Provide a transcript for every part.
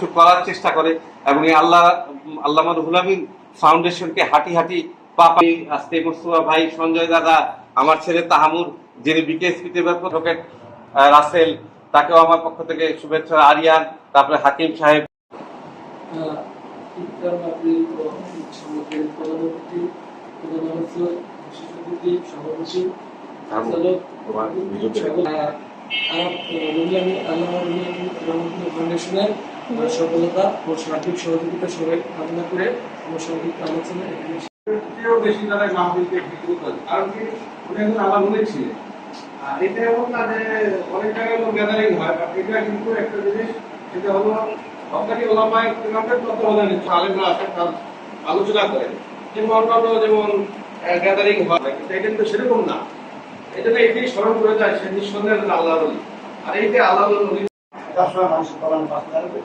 কিছু করার চেষ্টা করে এবং এই আল্লাহ আল্লাহ রুহুল ফাউন্ডেশনকে হাঁটি হাঁটি পাপা আজকে মুস্তফা ভাই, সঞ্জয় দাদা, আমার ছেলে তাহামুর, যিনি বিকেএসপিতে অ্যাডভোকেট রাসেল, তাকেও আমার পক্ষ থেকে শুভেচ্ছা, আরিয়ান, তারপরে হাকিম সাহেব। ইফতার সফলতা ও সার্বিক সহযোগিতা সবাই কামনা করে আমার আলোচনা করে কারণ এটা এটা অন্যান্য যেমন গ্যাদারিং হয় কিন্তু এটা কিন্তু সেরকম না। জন্য এটাই স্মরণ করে যায় সে নিঃসন্দেহে আল্লাহ আর এইটা আল্লাহ বলি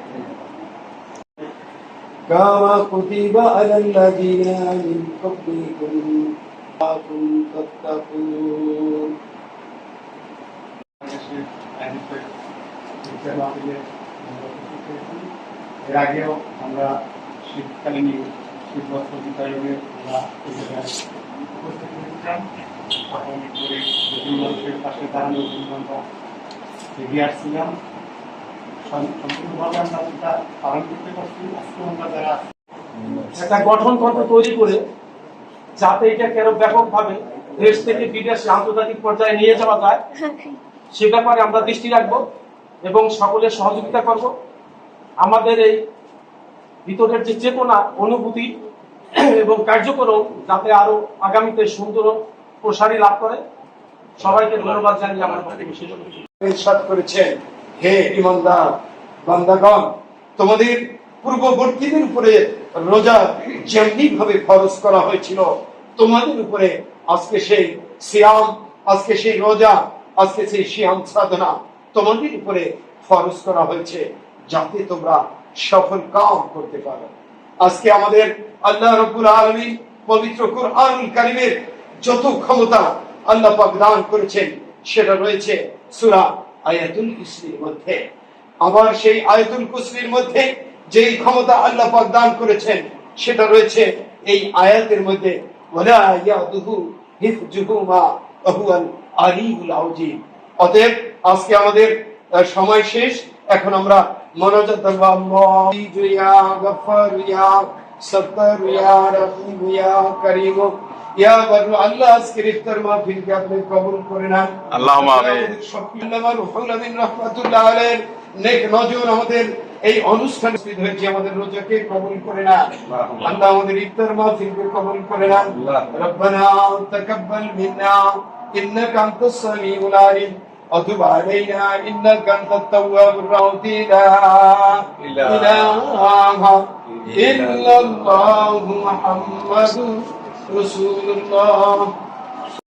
كما كتب على الذين من قبلكم لعلكم تتقون এর আগেও আমরা শীতকালীন শীত বস্ত্র বিতরণে আমরা এই জায়গায় উপস্থিত হয়েছিলাম তখন করে বিভিন্ন মানুষের পাশে দাঁড়ানোর জন্য আমরা এগিয়ে আসছিলাম সম- সম্পূর্ণভাবে আমরা সেটা একটা তৈরি করে যাতে এটাকে আরও ব্যাপকভাবে দেশ থেকে বিদেশে আন্তর্জাতিক পর্যায়ে নিয়ে যাওয়া যায়, সে ব্যাপারে আমরা দৃষ্টি রাখব এবং সকলের সহযোগিতা করব। আমাদের এই ভিতরের যে চেতনা, অনুভূতি এবং কার্যক্রম যাতে আরও আগামীতে সুন্দর প্রসারী লাভ করে, সবাইকে ধন্যবাদ জানিয়ে আমার বক্তব্য শেষ করেছেন। হে ইমানদার, বান্দাগণ, তোমাদের পূর্ববর্তীদের উপরে রোজা যেমনি ভাবে ফরজ করা হয়েছিল, তোমাদের উপরে আজকে সেই সিয়াম, আজকে সেই রোজা, আজকে সেই সিয়াম সাধনা তোমাদের উপরে ফরজ করা হয়েছে, যাতে তোমরা সফল কাম করতে পারো। আজকে আমাদের আল্লাহ রব্বুল আলমী পবিত্র কুরআনুল কারিমের যত ক্ষমতা আল্লাহ পাক দান করেছেন, সেটা রয়েছে সূরা আয়াতুল কুসরির মধ্যে। আবার সেই আয়াতুল কুসরির মধ্যে যেই ক্ষমতা আল্লাহ পাক দান করেছেন, সেটা রয়েছে এই আয়াতের মধ্যে ওয়ালা ইয়াদুহু হিফজুহুমা আলিউল অতএব আজকে আমাদের সময় শেষ। এখন আমরা মনোজাত আল্লাহ ইয়া গফফার ইয়া, সত্তর ইয়া, রহিম ইয়া, করিম ইয়া বরু আল্লাহ আজকের ইফতার মাহফিলকে আপনি কবুল করে নেন আল্লাহুম্মা আমিন। আমাদের সকল আমার রুহুল আমিন রাহমাতুল্লাহ আলাইহির নেক নজর আমাদের এই অনুষ্ঠান উপস্থিত হয়েছে আমাদের রোজাকে কবুল করে না আল্লাহ আমাদের ইফতার মাহফিলকে কবুল করে না রব্বানা তাকাব্বাল মিন্না ইন্নাকা আনতাস সামিউল আলিম وتب علينا إنك أنت التواب الرحيم لا إله إلا الله محمد رسول الله